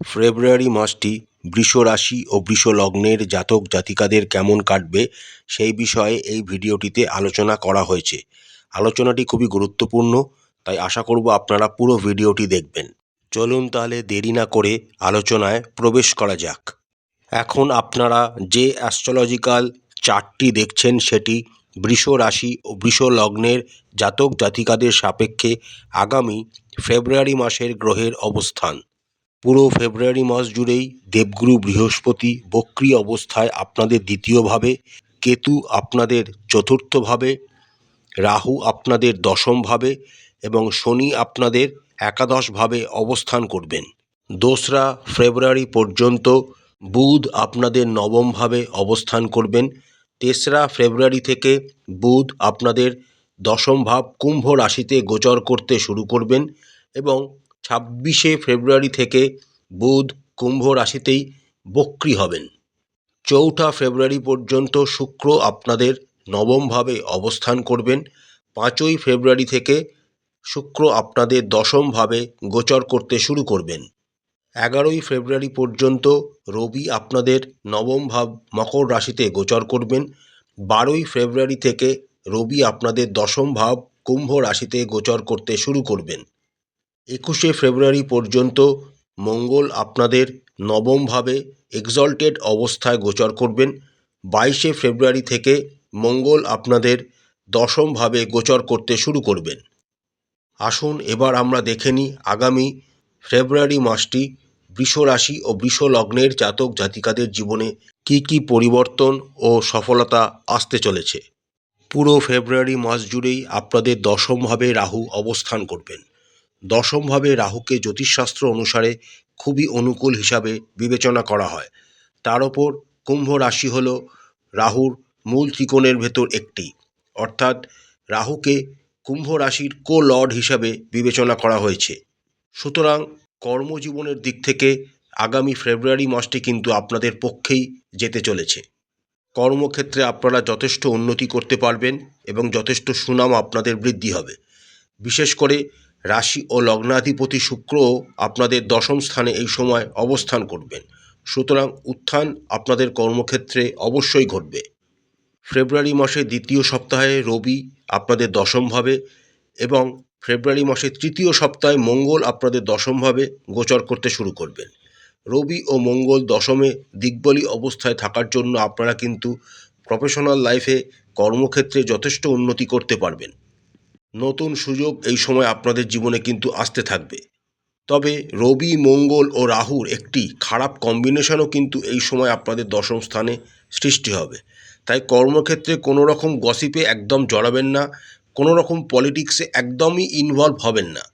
ফেব্রুয়ারি মাসটি বৃষ রাশি ও বৃষ লগ্নের জাতক জাতিকাদের কেমন কাটবে সেই বিষয়ে এই ভিডিওটিতে আলোচনা করা হয়েছে। আলোচনাটি খুবই গুরুত্বপূর্ণ, তাই আশা করব আপনারা পুরো ভিডিওটি দেখবেন। চলুন তাহলে দেরি না করে আলোচনায় প্রবেশ করা যাক। এখন আপনারা যে অ্যাস্ট্রোলজিক্যাল চার্টটি দেখছেন সেটি বৃষ রাশি ও বৃষ লগ্নের জাতক জাতিকাদের সাপেক্ষে আগামী ফেব্রুয়ারি মাসের গ্রহের অবস্থান। পুরো ফেব্রুয়ারি মাস জুড়েই দেবগুরু বৃহস্পতি বক্রী অবস্থায় আপনাদের দ্বিতীয়ভাবে, কেতু আপনাদের চতুর্থভাবে, রাহু আপনাদের দশমভাবে এবং শনি আপনাদের একাদশভাবে অবস্থান করবেন। দোসরা ফেব্রুয়ারি পর্যন্ত বুধ আপনাদের নবমভাবে অবস্থান করবেন। তেসরা ফেব্রুয়ারি থেকে বুধ আপনাদের দশম ভাব কুম্ভ রাশিতে গোচর করতে শুরু করবেন এবং ছাব্বিশে ফেব্রুয়ারি থেকে বুধ কুম্ভ রাশিতেই বক্রী হবেন। চৌঠা ফেব্রুয়ারি পর্যন্ত শুক্র আপনাদের নবমভাবে অবস্থান করবেন। পাঁচই ফেব্রুয়ারি থেকে শুক্র আপনাদের দশমভাবে গোচর করতে শুরু করবেন। এগারোই ফেব্রুয়ারি পর্যন্ত রবি আপনাদের নবম ভাব মকর রাশিতে গোচর করবেন। বারোই ফেব্রুয়ারি থেকে রবি আপনাদের দশম ভাব কুম্ভ রাশিতে গোচর করতে শুরু করবেন। একুশে ফেব্রুয়ারি পর্যন্ত মঙ্গল আপনাদের নবমভাবে এক্সল্টেড অবস্থায় গোচর করবেন। বাইশে ফেব্রুয়ারি থেকে মঙ্গল আপনাদের দশমভাবে গোচর করতে শুরু করবেন। আসুন এবার আমরা দেখে নিই আগামী ফেব্রুয়ারি মাসটি বৃষ রাশি ও বৃষ লগ্নের জাতক জাতিকাদের জীবনে কি কি পরিবর্তন ও সফলতা আসতে চলেছে। পুরো ফেব্রুয়ারি মাস জুড়েই আপনাদের দশমভাবে রাহু অবস্থান করবেন। দশমভাবে রাহুকে জ্যোতিষশাস্ত্র অনুসারে খুবই অনুকূল হিসাবে বিবেচনা করা হয়। তার ওপর কুম্ভ রাশি হল রাহুর মূল ত্রিকোণের ভেতর একটি। অর্থাৎ রাহুকে কুম্ভ রাশির কো লর্ড হিসাবে বিবেচনা করা হয়েছে। সুতরাং কর্মজীবনের দিক থেকে আগামী ফেব্রুয়ারি মাসটি কিন্তু আপনাদের পক্ষেই যেতে চলেছে। কর্মক্ষেত্রে আপনারা যথেষ্ট উন্নতি করতে পারবেন এবং যথেষ্ট সুনাম আপনাদের বৃদ্ধি হবে। বিশেষ করে রাশি ও লগ্নাধিপতি শুক্র আপনাদের দশম স্থানে এই সময় অবস্থান করবেন। সুতরাং উত্থান আপনাদের কর্মক্ষেত্রে অবশ্যই ঘটবে। ফেব্রুয়ারি মাসের দ্বিতীয় সপ্তাহে রবি আপনাদের দশমভাবে এবং ফেব্রুয়ারি মাসের তৃতীয় সপ্তাহে মঙ্গল আপনাদের দশমভাবে গোচর করতে শুরু করবেন। রবি ও মঙ্গল দশমে দিগ্বলী অবস্থায় থাকার জন্য আপনারা কিন্তু প্রফেশনাল লাইফে কর্মক্ষেত্রে যথেষ্ট উন্নতি করতে পারবেন। নতুন সুযোগ এই সময় আপনাদের জীবনে কিন্তু আসতে থাকবে। তবে রবি, মঙ্গল ও রাহুর একটি খারাপ কম্বিনেশনও কিন্তু এই সময় আপনাদের দশম স্থানে সৃষ্টি হবে। তাই কর্মক্ষেত্রে কোনো রকম গসিপে একদম জড়াবেন না, কোনো রকম পলিটিক্সে একদমই ইনভলভ হবেন না।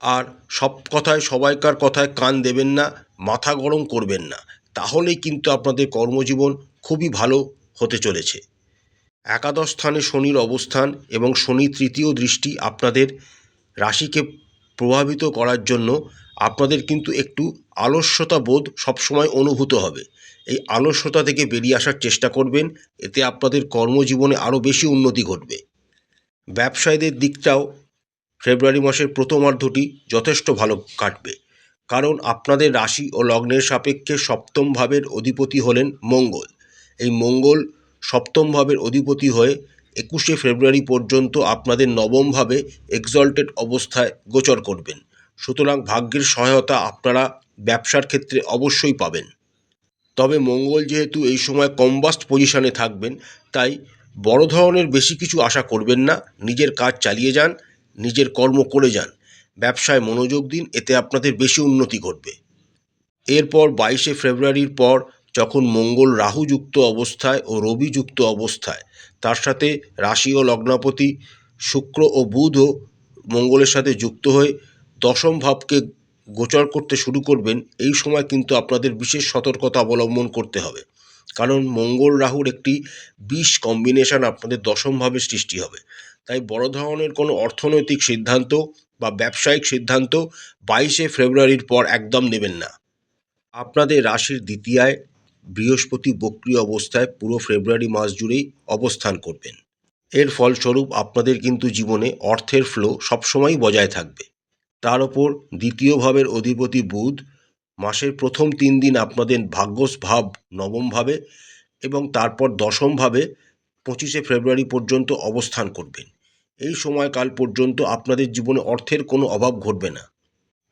আর সব কথায়, সবাইকার কথায় কান দেবেন না, মাথা গরম করবেন না। তাহলেই কিন্তু আপনাদের কর্মজীবন খুবই ভালো হতে চলেছে। একাদশ স্থানে শনির অবস্থান এবং শনি তৃতীয় দৃষ্টি আপনাদের রাশিকে প্রভাবিত করার জন্য আপনাদের কিন্তু একটু আলস্যতা বোধ সবসময় অনুভূত হবে। এই আলস্যতা থেকে বেরিয়ে আসার চেষ্টা করবেন, এতে আপনাদের কর্মজীবনে আরও বেশি উন্নতি ঘটবে। ব্যবসায়ীদের দিকটাও ফেব্রুয়ারি মাসের প্রথমার্ধটি যথেষ্ট ভালো কাটবে। কারণ আপনাদের রাশি ও লগ্নের সাপেক্ষে সপ্তম ভাবের অধিপতি হলেন মঙ্গল। এই মঙ্গল সপ্তম ভাবের অধিপতি হয়ে একুশে ফেব্রুয়ারি পর্যন্ত আপনাদের নবমভাবে এক্সল্টেড অবস্থায় গোচর করবেন। সুতরাং ভাগ্যের সহায়তা আপনারা ব্যবসার ক্ষেত্রে অবশ্যই পাবেন। তবে মঙ্গল যেহেতু এই সময় কম্বাস্ট পজিশনে থাকবেন, তাই বড় ধরনের বেশি কিছু আশা করবেন না। নিজের কাজ চালিয়ে যান, নিজের কর্ম করে যান। ব্যবসায় মনোযোগ দিন, এতে আপনাদের বেশি উন্নতি ঘটবে। এরপর বাইশে ফেব্রুয়ারির পর যখন মঙ্গল রাহুযুক্ত অবস্থায় ও রবিযুক্ত অবস্থায়, তার সাথে রাশি ও লগ্নাপতি শুক্র ও বুধও মঙ্গলের সাথে যুক্ত হয়ে দশম ভাবকে গোচর করতে শুরু করবেন, এই সময় কিন্তু আপনাদের বিশেষ সতর্কতা অবলম্বন করতে হবে। কারণ মঙ্গল রাহুর একটি বিষ কম্বিনেশন আপনাদের দশমভাবে সৃষ্টি হবে। তাই বড় ধরনের কোনো অর্থনৈতিক সিদ্ধান্ত বা ব্যবসায়িক সিদ্ধান্ত বাইশে ফেব্রুয়ারির পর একদম নেবেন না। আপনাদের রাশির দ্বিতীয়ায় বৃহস্পতি বক্রী অবস্থায় পুরো ফেব্রুয়ারি মাস জুড়েই অবস্থান করবেন। এর ফলস্বরূপ আপনাদের কিন্তু জীবনে অর্থের ফ্লো সবসময়ই বজায় থাকবে। তার ওপর দ্বিতীয় ভাবের অধিপতি বুধ মাসের প্রথম তিন দিন আপনাদের ভাগ্যস ভাব নবম ভাবে এবং তারপর দশমভাবে পঁচিশে ফেব্রুয়ারি পর্যন্ত অবস্থান করবেন। এই সময়কাল পর্যন্ত আপনাদের জীবনে অর্থের কোনো অভাব ঘটবে না।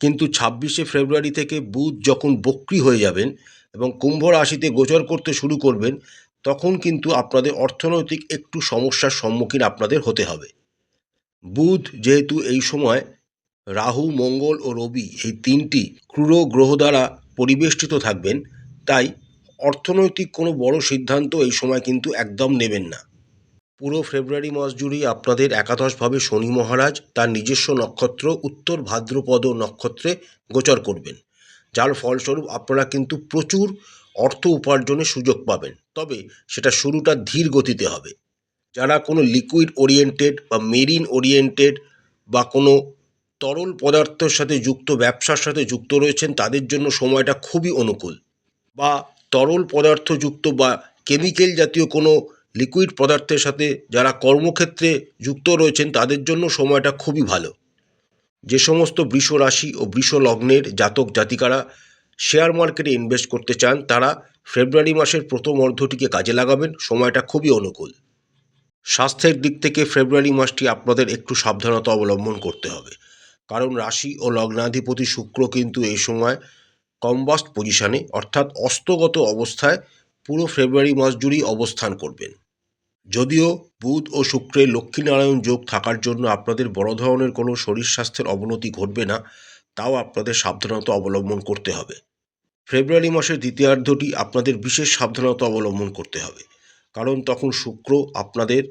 কিন্তু ছাব্বিশে ফেব্রুয়ারি থেকে বুধ যখন বক্রি হয়ে যাবেন এবং কুম্ভ রাশিতে গোচর করতে শুরু করবেন, তখন কিন্তু আপনাদের অর্থনৈতিক একটু সমস্যার সম্মুখীন আপনাদের হতে হবে। বুধ যেহেতু এই সময় রাহু, মঙ্গল ও রবি এই তিনটি ক্রূর গ্রহ দ্বারা পরিবেষ্টিত থাকবেন, তাই অর্থনৈতিক কোনো বড় সিদ্ধান্ত এই সময় কিন্তু একদম নেবেন না। পুরো ফেব্রুয়ারি মাস জুড়েই আপনাদের একাদশভাবে শনি মহারাজ তার নিজস্ব নক্ষত্র, উত্তর ভাদ্রপদ নক্ষত্রে গোচর করবেন। যার ফলস্বরূপ আপনারা কিন্তু প্রচুর অর্থ উপার্জনের সুযোগ পাবেন। তবে সেটা শুরুটা ধীর গতিতে হবে। যারা কোনো লিকুইড ওরিয়েন্টেড বা মেরিন ওরিয়েন্টেড বা কোনো তরল পদার্থের সাথে যুক্ত, ব্যবসার সাথে যুক্ত রয়েছেন, তাদের জন্য সময়টা খুবই অনুকূল। বা তরল পদার্থযুক্ত বা কেমিক্যাল জাতীয় কোনো লিকুইড পদার্থের সাথে যারা কর্মক্ষেত্রে যুক্ত রয়েছেন, তাদের জন্য সময়টা খুবই ভালো। যে সমস্ত বৃষ রাশি ও বৃষ লগ্নের জাতক জাতিকারা শেয়ার মার্কেটে ইনভেস্ট করতে চান, তারা ফেব্রুয়ারি মাসের প্রথম অর্ধটিকে কাজে লাগাবেন। সময়টা খুবই অনুকূল। স্বাস্থ্যের দিক থেকে ফেব্রুয়ারি মাসটি আপনাদের একটু সাবধানতা অবলম্বন করতে হবে। কারণ রাশি ও লগ্নাধিপতি শুক্র কিন্তু এই সময় কম্বাস্ট পজিশানে, অর্থাৎ অস্তগত অবস্থায় পুরো ফেব্রুয়ারি মাস জুড়েই অবস্থান করবেন। যদিও বুধ ও শুক্রের লক্ষ্মীনারায়ণ যোগ থাকার জন্য আপনাদের বড় ধরনের কোনো শরীর স্বাস্থ্যের অবনতি ঘটবে না, তাও আপনাদের সাবধানতা অবলম্বন করতে হবে। ফেব্রুয়ারি মাসের দ্বিতীয়ার্ধটি আপনাদের বিশেষ সাবধানতা অবলম্বন করতে হবে, কারণ তখন শুক্র আপনাদের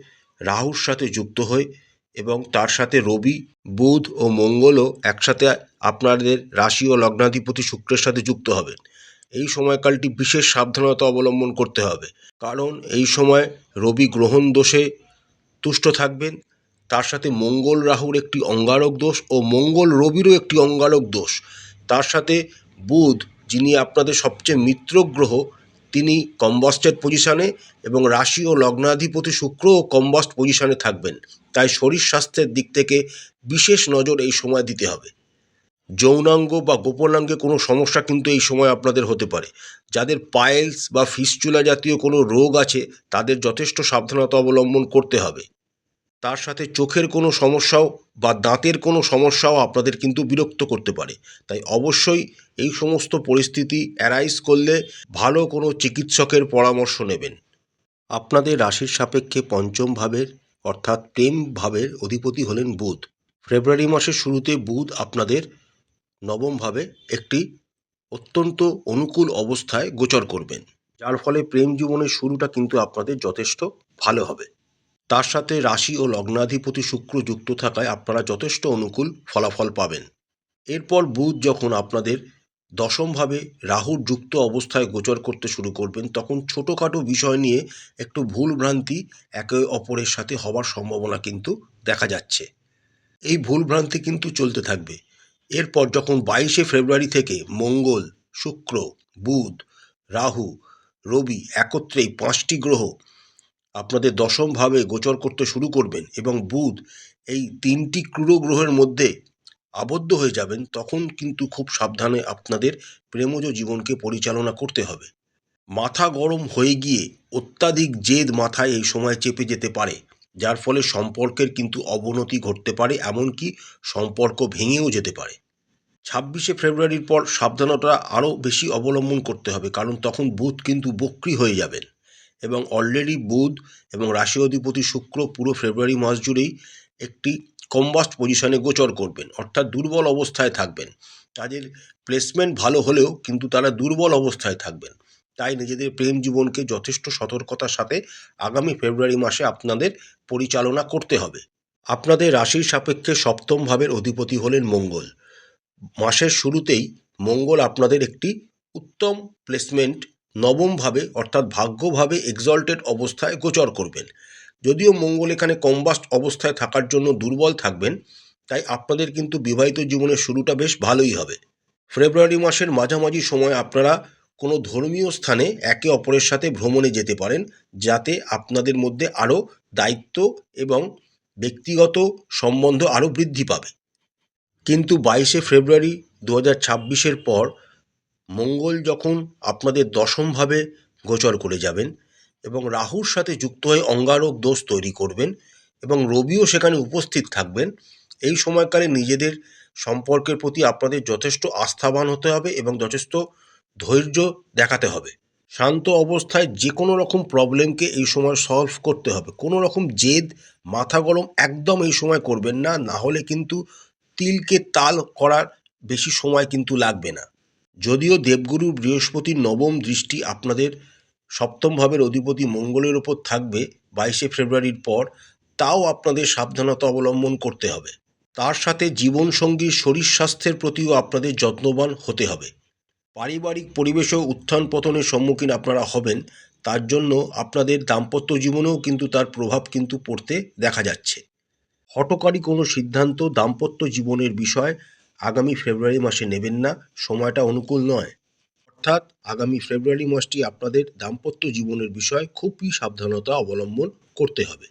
রাহুর সাথে যুক্ত হয়ে এবং তার সাথে রবি, বুধ ও মঙ্গলও একসাথে আপনাদের রাশি ও লগ্নাধিপতি শুক্রের সাথে যুক্ত হবেন। এই সময়কালটি বিশেষ সাবধানতা অবলম্বন করতে হবে, কারণ এই সময় রবি গ্রহণ দোষে তুষ্ট থাকবেন। তার সাথে মঙ্গল রাহুর একটি অঙ্গারক দোষ ও মঙ্গল রবিরও একটি অঙ্গারক দোষ। তার সাথে বুধ, যিনি আপনাদের সবচেয়ে মিত্র গ্রহ, তিনি কম্বস্টেড পজিশানে এবং রাশি ও লগ্নাধিপতি শুক্র ও কম্বস্ট পজিশানে থাকবেন। তাই শরীর স্বাস্থ্যের দিক থেকে বিশেষ নজর এই সময় দিতে হবে। যৌনাঙ্গ বা গোপনাঙ্গে কোনো সমস্যা কিন্তু এই সময় আপনাদের হতে পারে। যাদের পায়েলস বা ফিস্চুলা জাতীয় কোনো রোগ আছে, তাদের যথেষ্ট সাবধানতা অবলম্বন করতে হবে। তার সাথে চোখের কোনো সমস্যাও বা দাঁতের কোনো সমস্যাও আপনাদের কিন্তু বিরক্ত করতে পারে। তাই অবশ্যই এই সমস্ত পরিস্থিতি অ্যারাইজ করলে ভালো কোনো চিকিৎসকের পরামর্শ নেবেন। আপনাদের রাশির সাপেক্ষে পঞ্চম ভাবের অর্থাৎ প্রেম ভাবের অধিপতি হলেন বুধ। ফেব্রুয়ারি মাসের শুরুতে বুধ আপনাদের নবমভাবে একটি অত্যন্ত অনুকূল অবস্থায় গোচর করবেন। যার ফলে প্রেম জীবনের শুরুটা কিন্তু আপনাদের যথেষ্ট ভালো হবে। তার সাথে রাশি ও লগ্নাধিপতি শুক্র যুক্ত থাকায় আপনারা যথেষ্ট অনুকূল ফলাফল পাবেন। এরপর বুধ যখন আপনাদের দশমভাবে রাহুর যুক্ত অবস্থায় গোচর করতে শুরু করবেন, তখন ছোটোখাটো বিষয় নিয়ে একটু ভুল ভ্রান্তি একে অপরের সাথে হওয়ার সম্ভাবনা কিন্তু দেখা যাচ্ছে। এই ভুল ভ্রান্তি কিন্তু চলতে থাকবে। এরপর যখন বাইশে ফেব্রুয়ারি থেকে মঙ্গল, শুক্র, বুধ, রাহু, রবি একত্রেই পাঁচটি গ্রহ আপনাদের দশমভাবে গোচর করতে শুরু করবেন এবং বুধ এই তিনটি ক্রূর গ্রহের মধ্যে আবদ্ধ হয়ে যাবেন, তখন কিন্তু খুব সাবধানে আপনাদের প্রেমজ জীবনকে পরিচালনা করতে হবে। মাথা গরম হয়ে গিয়ে অত্যাধিক জেদ মাথায় এই সময় চেপে যেতে পারে, যার ফলে সম্পর্কের কিন্তু অবনতি ঘটতে পারে, এমনকি সম্পর্ক ভেঙেও যেতে পারে। ছাব্বিশে ফেব্রুয়ারির পর সাবধানতা আরও বেশি অবলম্বন করতে হবে, কারণ তখন বুধ কিন্তু বক্রি হয়ে যাবেন। এবং অলরেডি বুধ এবং রাশি অধিপতি শুক্র পুরো ফেব্রুয়ারি মাস জুড়েই একটি কম্বাস্ট পজিশনে গোচর করবেন, অর্থাৎ দুর্বল অবস্থায় থাকবেন। তাদের প্লেসমেন্ট ভালো হলেও কিন্তু তারা দুর্বল অবস্থায় থাকবেন। তাই নিজেদের প্রেম জীবনকে যথেষ্ট সতর্কতার সাথে আগামী ফেব্রুয়ারি মাসে আপনাদের পরিচালনা করতে হবে। আপনাদের রাশির সাপেক্ষে সপ্তম ভাবের অধিপতি হলেন মঙ্গল। মাসের শুরুতেই মঙ্গল আপনাদের একটি উত্তম প্লেসমেন্ট নবমভাবে অর্থাৎ ভাগ্যভাবে এক্সল্টেড অবস্থায় গোচর করবেন। যদিও মঙ্গল এখানে কম্বাস্ট অবস্থায় থাকার জন্য দুর্বল থাকবেন, তাই আপনাদের কিন্তু বিবাহিত জীবনের শুরুটা বেশ ভালোই হবে। ফেব্রুয়ারি মাসের মাঝামাঝি সময় আপনারা কোনো ধর্মীয় স্থানে একে অপরের সাথে ভ্রমণে যেতে পারেন, যাতে আপনাদের মধ্যে আরও দায়িত্ব এবং ব্যক্তিগত সম্বন্ধ আরও বৃদ্ধি পাবে। কিন্তু বাইশে ফেব্রুয়ারি দু হাজার ছাব্বিশের পর মঙ্গল যখন আপনাদের দশমভাবে গোচর করে যাবেন এবং রাহুর সাথে যুক্ত হয়ে অঙ্গারক দোষ তৈরি করবেন এবং রবিও সেখানে উপস্থিত থাকবেন, এই সময়কালে নিজেদের সম্পর্কের প্রতি আপনাদের যথেষ্ট আস্থাবান হতে হবে এবং যথেষ্ট ধৈর্য দেখাতে হবে। শান্ত অবস্থায় যে কোনো রকম প্রবলেমকে এই সময় সলভ করতে হবে। কোনো রকম জেদ, মাথা গরম একদম এই সময় করবেন না না হলে কিন্তু তিলকে তাল করার বেশি সময় কিন্তু লাগবে না। যদিও দেবগুরু বৃহস্পতির নবম দৃষ্টি আপনাদের সপ্তম ভাবের অধিপতি মঙ্গলের ওপর থাকবে বাইশে ফেব্রুয়ারির পর, তাও আপনাদের সাবধানতা অবলম্বন করতে হবে। তার সাথে জীবনসঙ্গীর শরীর স্বাস্থ্যের প্রতিও আপনাদের যত্নবান হতে হবে। পারিবারিক পরিবেশেও উত্থান পতনের সম্মুখীন আপনারা হবেন, তার জন্য আপনাদের দাম্পত্য জীবনেও কিন্তু তার প্রভাব কিন্তু পড়তে দেখা যাচ্ছে। হটকারী কোনো সিদ্ধান্ত দাম্পত্য জীবনের বিষয় আগামী ফেব্রুয়ারি মাসে নেবেন না, সময়টা অনুকূল নয়। অর্থাৎ আগামী ফেব্রুয়ারি মাসটি আপনাদের দাম্পত্য জীবনের বিষয় খুবই সাবধানতা অবলম্বন করতে হবে।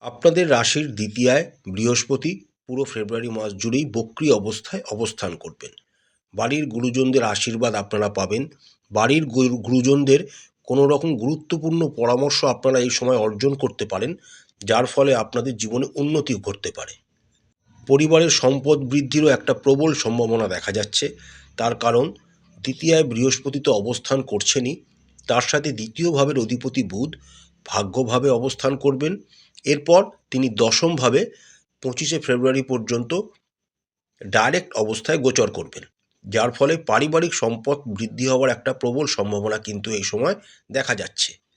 আপনাদের রাশির দ্বিতীয়ায় বৃহস্পতি পুরো ফেব্রুয়ারি মাস জুড়েই বক্রি অবস্থায় অবস্থান করবেন। বাড়ির গুরুজনদের আশীর্বাদ আপনারা পাবেন। বাড়ির গুরুজনদের কোনো রকম গুরুত্বপূর্ণ পরামর্শ আপনারা এই সময় অর্জন করতে পারেন। যার ফলে আপনাদের জীবনে উন্নতি ঘটতে পারে। পরিবারের সম্পদ বৃদ্ধিরও একটা প্রবল সম্ভাবনা দেখা যাচ্ছে। তার কারণ, দ্বিতীয়ায় বৃহস্পতি তো অবস্থান করছেনই। তার সাথে দ্বিতীয় ভাবের অধিপতি বুধ ভাগ্যভাবে অবস্থান করবেন। এরপর তিনি দশমভাবে পঁচিশে ফেব্রুয়ারি পর্যন্ত ডাইরেক্ট অবস্থায় গোচর করবেন। যার ফলে পারিবারিক সম্পদ বৃদ্ধি হওয়ার একটা প্রবল সম্ভাবনা কিন্তু এই সময় দেখা যাচ্ছে।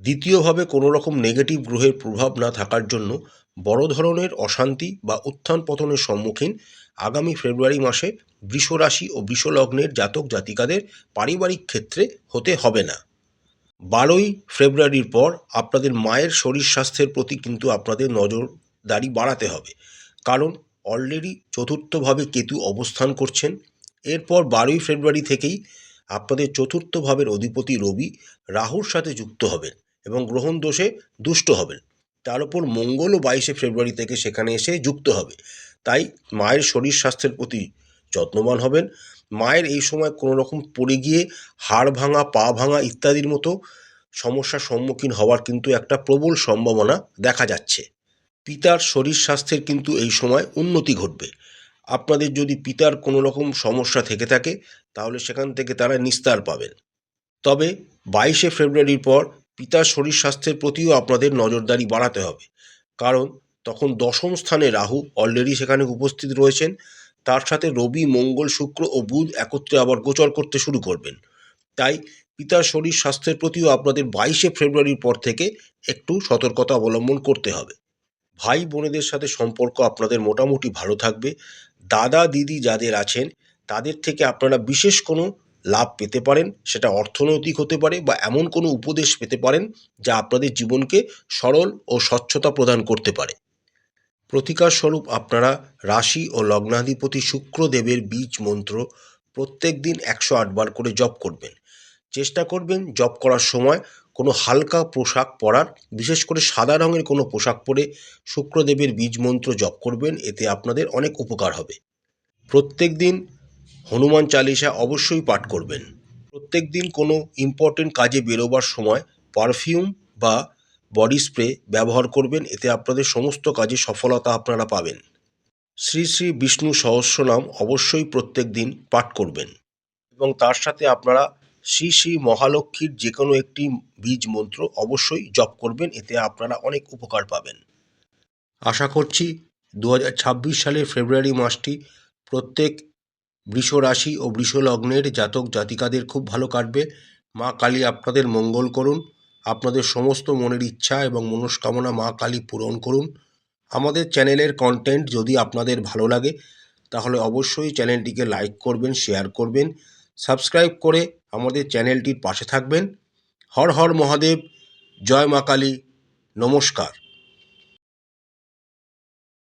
দ্বিতীয়ভাবে কোনো রকম নেগেটিভ গ্রহের প্রভাব না থাকার জন্য বড় ধরনের অশান্তি বা উত্থান পতনের সম্মুখীন আগামী ফেব্রুয়ারি মাসে বৃষ রাশি ও বৃষ লগ্নের জাতক জাতিকাদের পারিবারিক ক্ষেত্রে হতে হবে না। বারোই ফেব্রুয়ারির পর আপনাদের মায়ের শরীর স্বাস্থ্যের প্রতি কিন্তু আপনাদের নজরদারি বাড়াতে হবে। কারণ অলরেডি চতুর্থভাবে কেতু অবস্থান করছেন। এরপর বারোই ফেব্রুয়ারি থেকেই আপনাদের চতুর্থ ভাবের অধিপতি রবি রাহুর সাথে যুক্ত হবেন। এবং গ্রহণ দোষে দুষ্ট হবেন। তার উপর মঙ্গলও বাইশে ফেব্রুয়ারি থেকে সেখানে এসে যুক্ত হবে। তাই মায়ের শরীর স্বাস্থ্যের প্রতি যত্নবান হবেন। মায়ের এই সময় কোনো রকম পড়ে গিয়ে হাড় ভাঙা, পা ভাঙা ইত্যাদির মতো সমস্যার সম্মুখীন হওয়ার কিন্তু একটা প্রবল সম্ভাবনা দেখা যাচ্ছে। পিতার শরীর স্বাস্থ্যের কিন্তু এই সময় উন্নতি ঘটবে। আপনাদের যদি পিতার কোনো রকম সমস্যা থেকে থাকে, তাহলে সেখান থেকে তারা নিস্তার পাবেন। তবে বাইশে ফেব্রুয়ারির পর পিতার শরীর স্বাস্থ্যের প্রতিও আপনাদের নজরদারি বাড়াতে হবে। কারণ তখন দশম স্থানে রাহু অলরেডি সেখানে উপস্থিত রয়েছেন। তার সাথে রবি, মঙ্গল, শুক্র ও বুধ একত্রে আবার গোচর করতে শুরু করবেন। তাই পিতার শরীর স্বাস্থ্যের প্রতিও আপনাদের বাইশে ফেব্রুয়ারির পর থেকে একটু সতর্কতা অবলম্বন করতে হবে। ভাই বোনেদের সাথে সম্পর্ক আপনাদের মোটামুটি ভালো থাকবে। দাদা, দিদি যাদের আছেন, তাদের থেকে আপনারা বিশেষ কোনো লাভ পেতে পারেন, সেটা অর্থনৈতিক হতে পারে বা এমন কোনো উপদেশ পেতে পারেন যা আপনাদের জীবনকে সরল ও স্বচ্ছতা প্রদান করতে পারে। প্রতিকার স্বরূপ আপনারা রাশি ও লগ্নাধিপতি শুক্রদেবের বীজ মন্ত্র প্রত্যেক দিন একশো আটবার করে জপ করবেন। চেষ্টা করবেন জপ করার সময় কোনো হালকা পোশাক পরার, বিশেষ করে সাদা রঙের কোনো পোশাক পরে শুক্রদেবের বীজ মন্ত্র জপ করবেন, এতে আপনাদের অনেক উপকার হবে। প্রত্যেক দিন হনুমান চালিসা অবশ্যই পাঠ করবেন। প্রত্যেক দিন কোনো ইম্পর্টেন্ট কাজে বেরোবার সময় পারফিউম বা বডি স্প্রে ব্যবহার করবেন, এতে আপনাদের সমস্ত কাজে সফলতা আপনারা পাবেন। শ্রী শ্রী বিষ্ণু সহস্রনাম অবশ্যই প্রত্যেক দিন পাঠ করবেন। এবং তার সাথে আপনারা শ্রী শ্রী মহালক্ষ্মীর যে কোনো একটি বীজ মন্ত্র অবশ্যই জপ করবেন, এতে আপনারা অনেক উপকার পাবেন। আশা করছি দু হাজার ছাব্বিশ সালের ফেব্রুয়ারি মাসটি প্রত্যেক বৃষ রাশি ও বৃষ লগ্নের জাতক জাতিকাদের খুব ভালো কাটবে। মা কালী আপনাদের মঙ্গল করুন। আপনাদের সমস্ত মনের ইচ্ছা এবং মনস্কামনা মা কালী পূরণ করুন। আমাদের চ্যানেলের কন্টেন্ট যদি আপনাদের ভালো লাগে, তাহলে অবশ্যই চ্যানেলটিকে লাইক করবেন শেয়ার করবেন সাবস্ক্রাইব করে আমাদের চ্যানেলটির পাশে থাকবেন। হর হর মহাদেব, জয় মা কালী, নমস্কার।